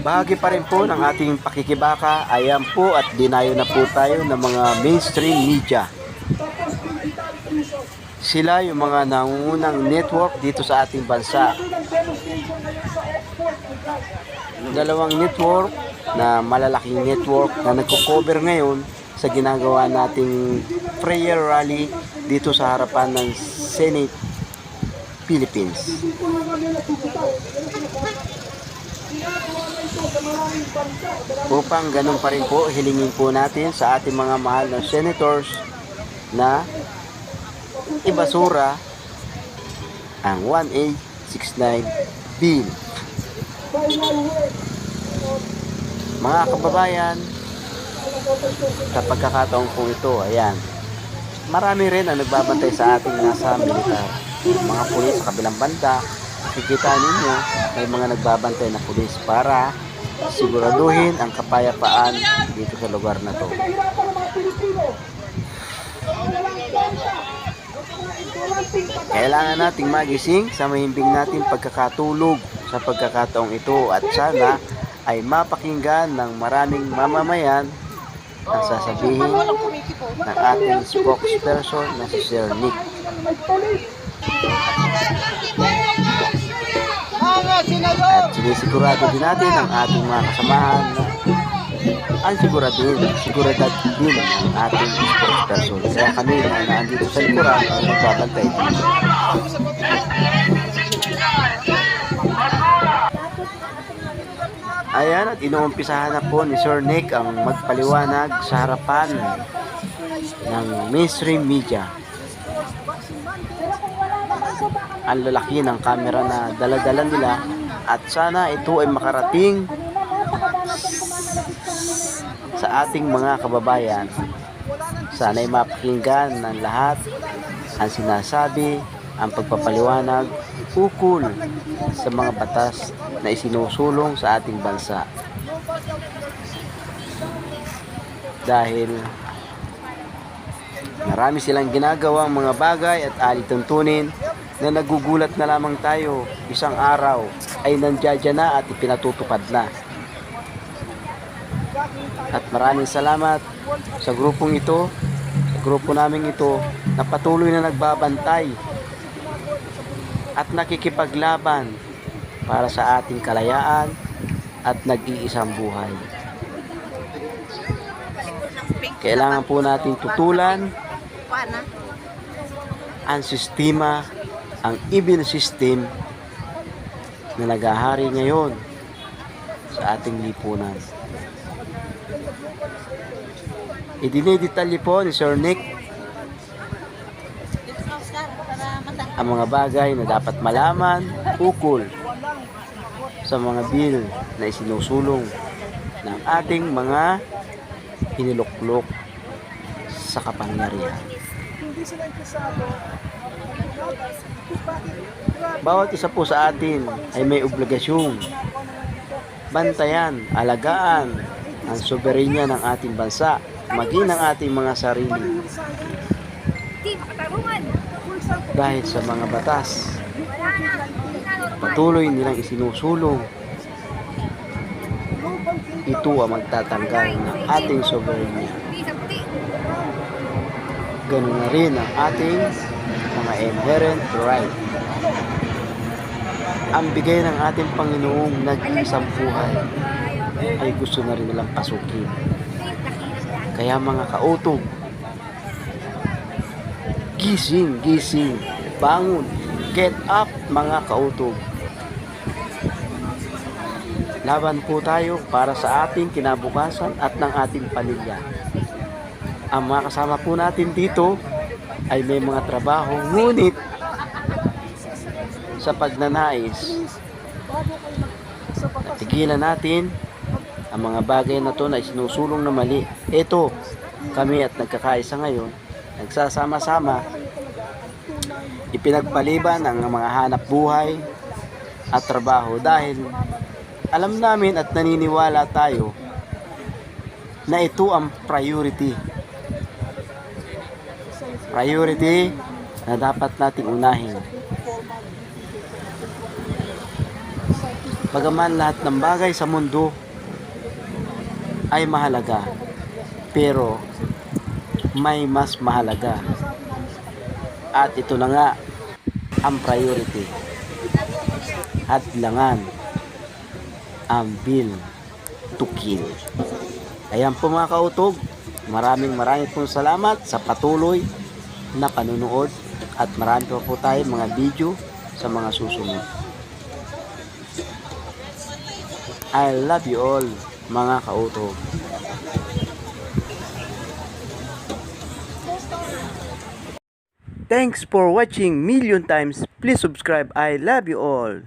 Bahagi pa rin po ng ating pakikibaka, ayan po at dinayo na po tayo ng mga mainstream media. Sila yung mga nangungunang network dito sa ating bansa. Dalawang network na malalaking network na nagko-cover ngayon sa ginagawa nating prayer rally dito sa harapan ng Senate Philippines. Upang ganun pa rin po, hilingin po natin sa ating mga mahal na senators na ibasura ang 1869 bill. Mga kababayan, sa pagkakataon po ito, ayan, marami rin ang nagbabantay sa ating nasa militar. Mga pulis sa kabilang banda, nakikita ninyo, may mga nagbabantay na pulis para siguraduhin ang kapayapaan dito sa lugar na to. Kailangan nating magising sa mahimbing natin pagkakatulog sa pagkakataong ito at sana ay mapakinggan ng maraming mamamayan ang sasabihin ng ating spokesperson na si Sir Nick. Sinisigurado din natin ang ating mga kasamahan na ang siguraduhin, siguradad din ang ating spokesperson. Kaya kami na naandito sa likuran ay magbabantay dito. Ayan at inuumpisahan na po ni Sir Nick ang magpaliwanag sa harapan ng mainstream media. Ang lalaki ng camera na daladala nila at sana ito ay makarating sa ating mga kababayan. Sana ay mapakinggan ng lahat ang sinasabi, ang pagpapaliwanag ukol sa mga batas na isinusulong sa ating bansa. Dahil marami silang ginagawang mga bagay at alituntunin na nagugulat na lamang tayo isang araw ay nandiyan na at ipinatutupad na. At maraming salamat sa grupong ito, sa grupo naming ito na patuloy na nagbabantay at nakikipaglaban para sa ating kalayaan at nag-iisang buhay. Kailangan po nating tutulan ang sistema, ang evil system na nagahari ngayon sa ating lipunan. Idinidetalye po ni Sir Nick ang mga bagay na dapat malaman ukol sa mga bill na isinusulong ng ating mga iniluklok sa kapangyarihan. Bawat isa po sa atin ay may obligasyong bantayan, alagaan ang soberenya ng ating bansa, maging ng ating mga sarili. Dahil sa mga batas patuloy nilang isinusulong. Ito ang magtatanggal ng ating soberenya. Ganun na rin ang ating mga inherent right ang bigay ng ating Panginoong nag-iisang buhay ay gusto na rin nilang pasukin kaya mga kautog gising, gising, bangon, get up mga kautog. Laban po tayo para sa ating kinabukasan at ng ating pamilya. Ang mga kasama po natin dito ay may mga trabaho, ngunit sa pagnanais, tigilan natin ang mga bagay na to na isinusulong na mali. Ito, kami at nagkakaisa ngayon, nagsasama-sama ipinagpaliban ang mga hanap buhay at trabaho dahil alam namin at naniniwala tayo na ito ang priority priority na dapat nating unahin Bagaman lahat ng bagay sa mundo ay mahalaga, pero may mas mahalaga. At ito na nga ang priority. Hadlangan ang bill to kill. Ayan po mga kautog, maraming maraming pong salamat sa patuloy na panunood at marami pa po tayo mga video sa mga susunod. I love you all mga kautog. Thanks for watching million times. Please subscribe. I love you all.